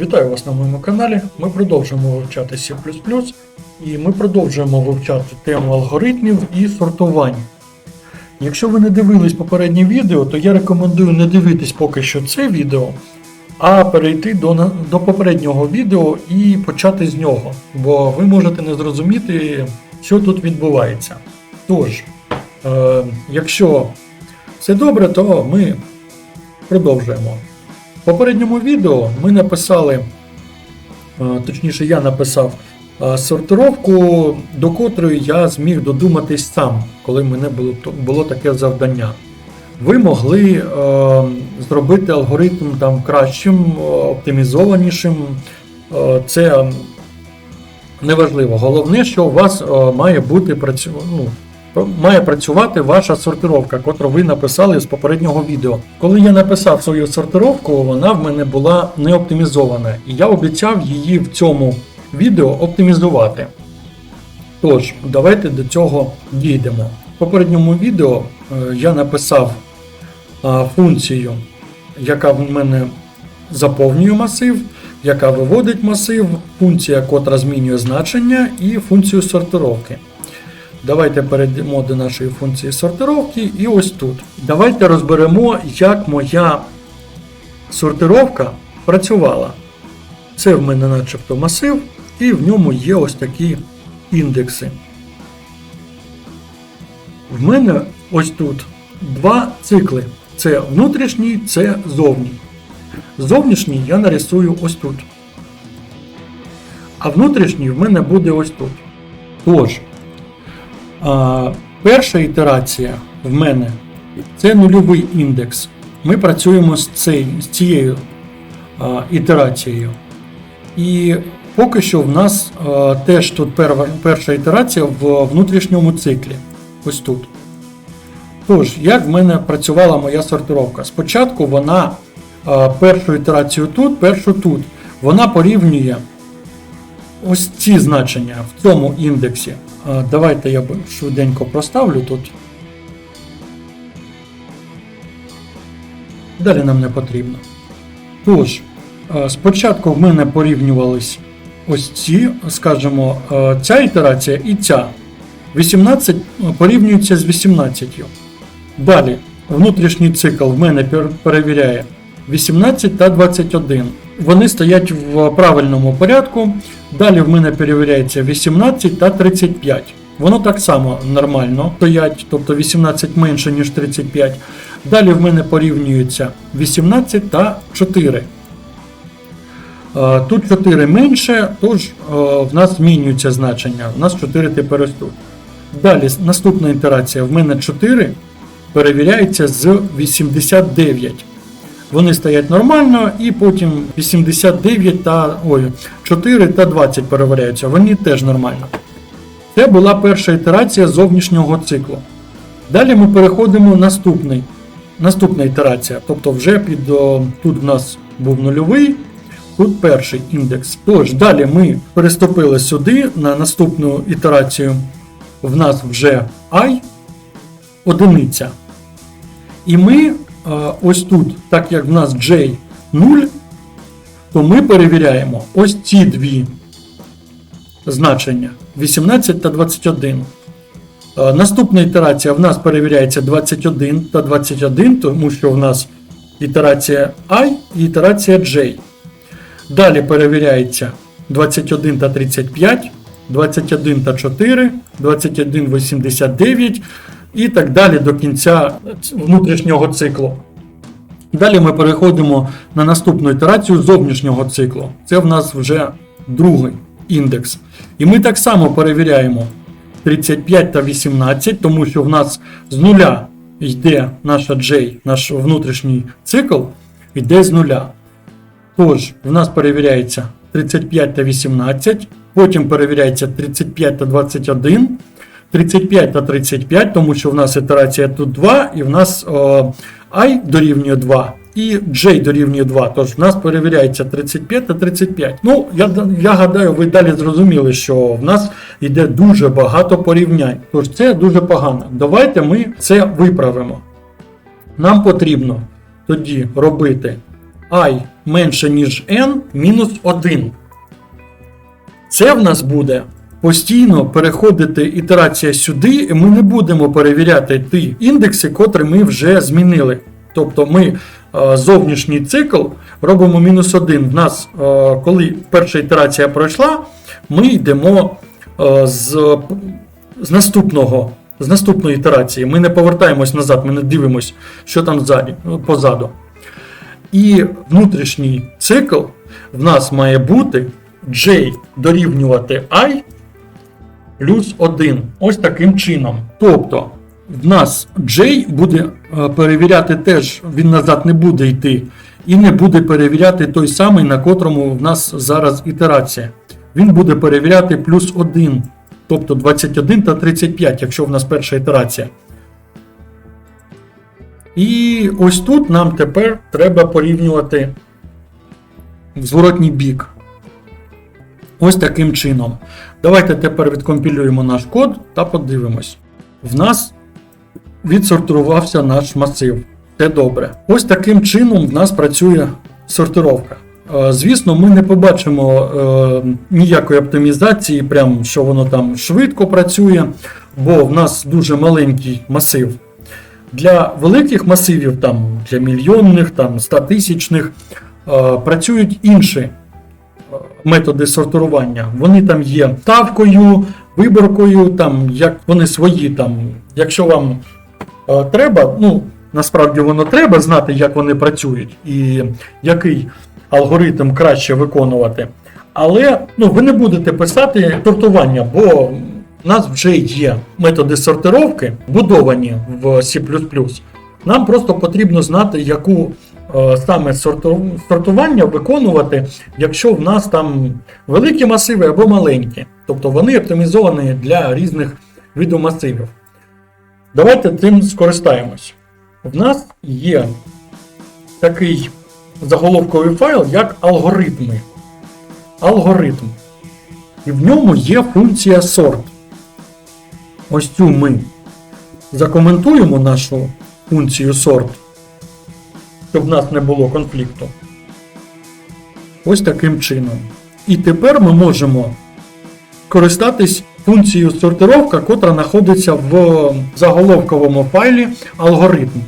Вітаю вас на моєму каналі. Ми продовжуємо вивчати C і ми продовжуємо вивчати тему алгоритмів і сортувань. Якщо ви не дивились попереднє відео, то я рекомендую не дивитись поки що це відео, а перейти до, до попереднього відео і почати з нього, бо ви можете не зрозуміти, що тут відбувається. Тож, е, якщо все добре, то ми продовжуємо. В попередньому відео ми написали, е, точніше, я написав е, сортировку, до котрої я зміг додуматись сам, коли в мене було, було таке завдання. Ви могли е, зробити алгоритм там кращим, е, оптимізованішим. Е, це неважливо. Головне, що у вас має бути працю... ну, має працювати ваша сортировка, котру ви написали з попереднього відео. Коли я написав свою сортировку, вона в мене була не оптимізована, і я обіцяв її в цьому відео оптимізувати. Тож, давайте до цього дійдемо. В попередньому відео е, я написав функцію, яка в мене заповнює масив, яка виводить масив, функція, котра змінює значення, і функцію сортировки. Давайте перейдемо до нашої функції сортировки і ось тут. Давайте розберемо, як моя сортировка працювала. Це в мене начебто масив, і в ньому є ось такі індекси. В мене ось тут два цикли. Це внутрішній, це зовній. Зовнішній я нарисую ось тут. А внутрішній в мене буде ось тут. Тож, перша ітерація в мене це нульовий індекс. Ми працюємо з, цей, з цією а, ітерацією. І поки що в нас а, теж тут перва, перша ітерація в внутрішньому циклі. Ось тут. Тож, як в мене працювала моя сортировка? Спочатку вона а, першу ітерацію тут, першу тут. Вона порівнює ось ці значення в цьому індексі. Давайте я швиденько проставлю тут. Далі нам не потрібно. Тож, спочатку в мене порівнювались ось ці, скажімо, ця ітерація і ця. 18 порівнюється з 18. Далі, внутрішній цикл в мене перевіряє 18 та 21. Вони стоять в правильному порядку. Далі в мене перевіряється 18 та 35. Воно так само нормально стоять, тобто 18 менше, ніж 35. Далі в мене порівнюється 18 та 4. Е, Тут 4 менше, тож в нас змінюється значення. У нас 4 тепер ось тут. Далі наступна ітерація в мене 4 перевіряється з 89. Вони стоять нормально, і потім 89 та ой, 4 та 20 перевіряються. Вони теж нормально. Це була перша ітерація зовнішнього циклу. Далі ми переходимо наступний. Наступна ітерація. Тобто вже під о, тут в нас був нульовий, тут перший індекс. Тож, далі ми переступили сюди на наступну ітерацію. В нас вже і одиниця. І ми ось тут, так як в нас J 0, то ми перевіряємо ось ці дві значення 18 та 21. Е, Наступна ітерація в нас перевіряється 21 та 21, тому що в нас ітерація I і ітерація J. Далі перевіряється 21 та 35, 21 та 4, 21 89 і так далі до кінця внутрішнього циклу. Далі ми переходимо на наступну ітерацію зовнішнього циклу. Це в нас вже другий індекс. І ми так само перевіряємо 35 та 18, тому що в нас з нуля йде наша J, наш внутрішній цикл, йде з нуля. Тож, в нас перевіряється 35 та 18, потім перевіряється 35 та 21, 35 та 35, тому що в нас ітерація тут 2, і в нас о, i дорівнює 2, і j дорівнює 2. Тож в нас перевіряється 35 та 35. Ну, я, я гадаю, ви далі зрозуміли, що в нас йде дуже багато порівнянь. Тож це дуже погано. Давайте ми це виправимо. Нам потрібно тоді робити і менше, ніж n мінус 1. Це в нас буде постійно переходити ітерація сюди, ми не будемо перевіряти ті індекси, котрі ми вже змінили. Тобто ми е, зовнішній цикл робимо мінус 1. В нас, е, коли перша ітерація пройшла, ми йдемо е, з, з наступного. З наступної ітерації ми не повертаємось назад, ми не дивимось, що там ззаді, позаду. І внутрішній цикл в нас має бути J дорівнювати I плюс 1. Ось таким чином. Тобто, в нас J буде е, перевіряти теж, він назад не буде йти, і не буде перевіряти той самий, на котрому в нас зараз ітерація. Він буде перевіряти плюс 1, тобто 21 та 35, якщо в нас перша ітерація. І ось тут нам тепер треба порівнювати зворотній бік. Ось таким чином. Давайте тепер відкомпілюємо наш код та подивимось. В нас відсортувався наш масив. Це добре. Ось таким чином в нас працює сортировка. Е, Звісно, ми не побачимо е, ніякої оптимізації, прям що воно там швидко працює, бо в нас дуже маленький масив. Для великих масивів, там, для мільйонних, там, 100 тисячних, е, працюють інші методи сортування. Вони там є ставкою, виборкою, там, як вони свої. Там, якщо вам е, треба, ну, насправді воно треба знати, як вони працюють і який алгоритм краще виконувати. Але ну, ви не будете писати сортування, бо у нас вже є методи сортировки, будовані в C. Нам просто потрібно знати, яку саме сортування виконувати, якщо в нас там великі масиви або маленькі. Тобто вони оптимізовані для різних видів масивів. Давайте цим скористаємось. В нас є такий заголовковий файл, як алгоритми. Алгоритм. І в ньому є функція sort. Ось цю ми закоментуємо нашу функцію sort, щоб в нас не було конфлікту. Ось таким чином. І тепер ми можемо користатись функцією сортировка, котра знаходиться в заголовковому файлі алгоритм.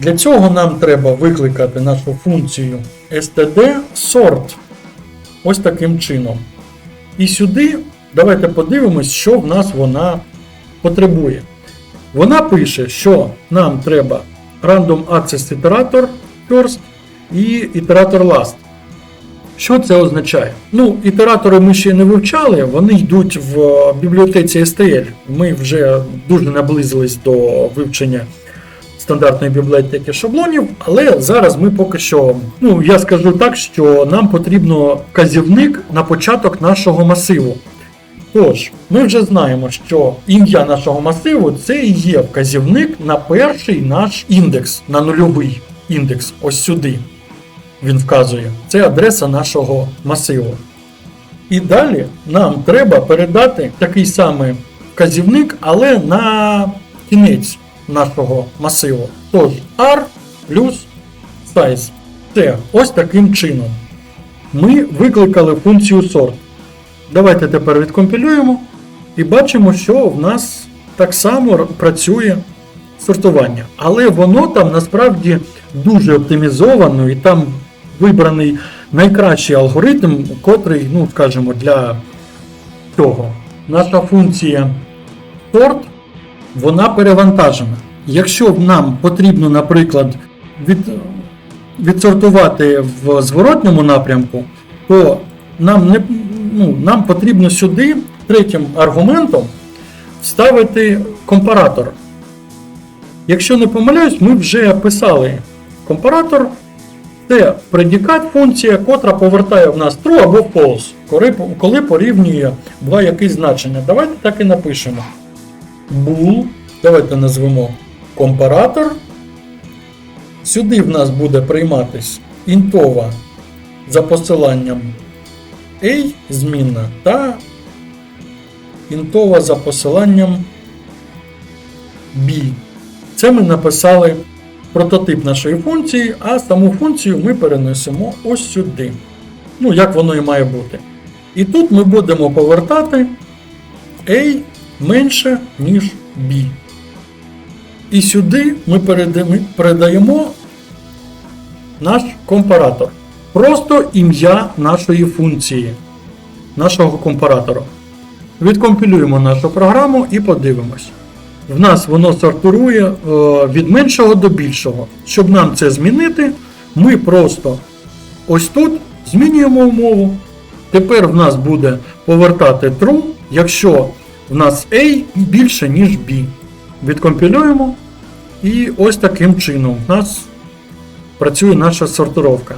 Для цього нам треба викликати нашу функцію std sort. Ось таким чином. І сюди давайте подивимось, що в нас вона потребує. Вона пише, що нам треба random access iterator first і iterator last. Що це означає? Ну, ітератори ми ще не вивчали, вони йдуть в е, бібліотеці STL. Ми вже дуже наблизились до вивчення стандартної бібліотеки шаблонів, але зараз ми поки що, ну я скажу так, що нам потрібно вказівник на початок нашого масиву. Тож, ми вже знаємо, що ім'я нашого масиву це і є вказівник на перший наш індекс, на нульовий індекс, ось сюди. Він вказує. Це адреса нашого масиву. І далі нам треба передати такий самий вказівник, але на кінець нашого масиву. Тож R плюс size. Це ось таким чином. Ми викликали функцію sort. Давайте тепер відкомпілюємо і бачимо, що в нас так само працює сортування. Але воно там насправді дуже оптимізовано і там вибраний найкращий алгоритм, котрий, ну скажімо, для цього. Наша функція sort, вона перевантажена. Якщо нам потрібно, наприклад, від, відсортувати в зворотньому напрямку, то нам, не, ну, нам потрібно сюди третім аргументом вставити компаратор. Якщо не помиляюсь, ми вже писали компаратор. Це предикат функція, котра повертає в нас true або false, коли, порівнює два якісь значення. Давайте так і напишемо. Bool, давайте назвемо компаратор. Сюди в нас буде прийматись інтова за посиланням A змінна та інтова за посиланням B. Це ми написали прототип нашої функції, а саму функцію ми перенесемо ось сюди. Ну, як воно і має бути. І тут ми будемо повертати a менше, ніж b. І сюди ми передаємо- наш компаратор. Просто ім'я нашої функції, нашого компаратора. Відкомпілюємо нашу програму і подивимось. В нас воно сортує е, від меншого до більшого. Щоб нам це змінити, ми просто ось тут змінюємо умову. Тепер в нас буде повертати true, якщо в нас A більше, ніж B. Відкомпілюємо. І ось таким чином в нас працює наша сортировка.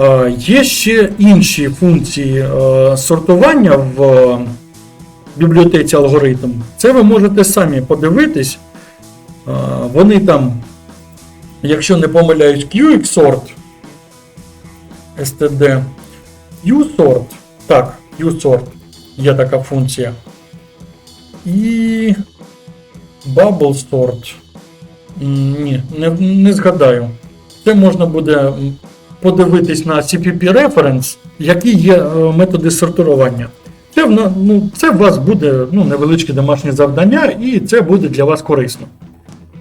Е, Є ще інші функції е, сортування в бібліотеці алгоритм. Це ви можете самі подивитись. Вони там, якщо не помиляюсь, QXSort, STD, QSort, так, QSort, є така функція. І Bubble Sort. Ні, не, не згадаю. Це можна буде подивитись на CPP Reference, які є е, методи сортування. Це, ну, це у вас буде ну, невеличке домашнє завдання, і це буде для вас корисно.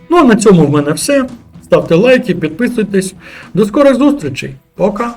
Ну а на цьому в мене все. Ставте лайки, підписуйтесь. До скорих зустрічей. Пока!